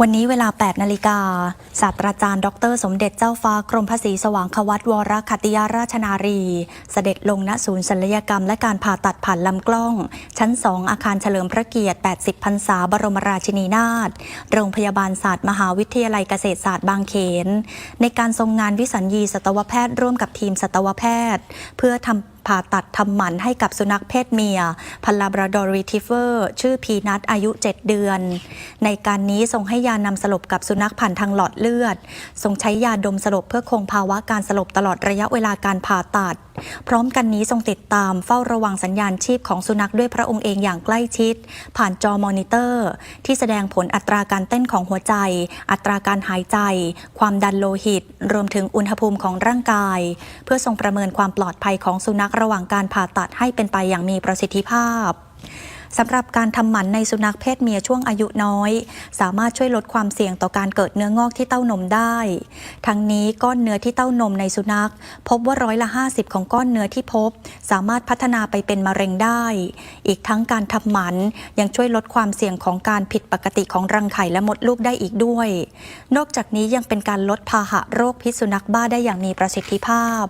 วันนี้เวลา 8 นาฬิกา ศาสตราจารย์ ดร สมเด็จเจ้าฟ้ากรมพระศรีสว่างควัตวรคัตติยาราชนารี เสด็จลงณศูนย์ศัลยกรรมและการผ่าตัดผ่านลำกล้อง ชั้น 2 อาคารเฉลิมพระเกียรติ 80 พรรษา บรมราชินีนาถ โรงพยาบาลศาสตร์มหาวิทยาลัยเกษตรศาสตร์บางเขน ในการทรงงานวิสัญญีสัตวแพทย์ร่วมกับทีมสัตวแพทย์ เพื่อทำ ผ่าตัดทำหมันให้กับสุนัขเพศเมีย พันลาบราดอรีทิเฟอร์ ชื่อพีนัทอายุ 7 เดือน ในการนี้ทรงให้ยานำสลบกับสุนัขผ่านทางหลอดเลือด ทรงใช้ยาดมสลบเพื่อคงภาวะการสลบตลอดระยะเวลาการผ่าตัด พร้อมกันนี้ทรงติดตามเฝ้าระวังสัญญาณชีพของสุนัขด้วยพระองค์เองอย่างใกล้ชิด ผ่านจอมอนิเตอร์ ที่แสดงผลอัตราการเต้นของหัวใจ อัตราการหายใจ ความดันโลหิต รวมถึงอุณหภูมิของร่างกาย เพื่อทรงประเมินความปลอดภัยของสุนัขระหว่างการผ่าตัดให้เป็นไปอย่างมีประสิทธิภาพ สำหรับการทำหมันในสุนัขเพศเมียช่วงอายุน้อย สามารถช่วยลดความเสี่ยงต่อการเกิดเนื้องอกที่เต้านมได้ ทั้งนี้ก้อนเนื้อที่เต้านมในสุนัข พบว่าร้อยละ 50 ของก้อนเนื้อที่พบ สามารถพัฒนาไปเป็นมะเร็งได้ อีกทั้งการทำหมันยังช่วยลดความเสี่ยงของการผิดปกติของรังไข่และมดลูกได้อีกด้วย นอกจากนี้ยังเป็นการลดพาหะโรคพิษสุนัขบ้าได้อย่างมีประสิทธิภาพ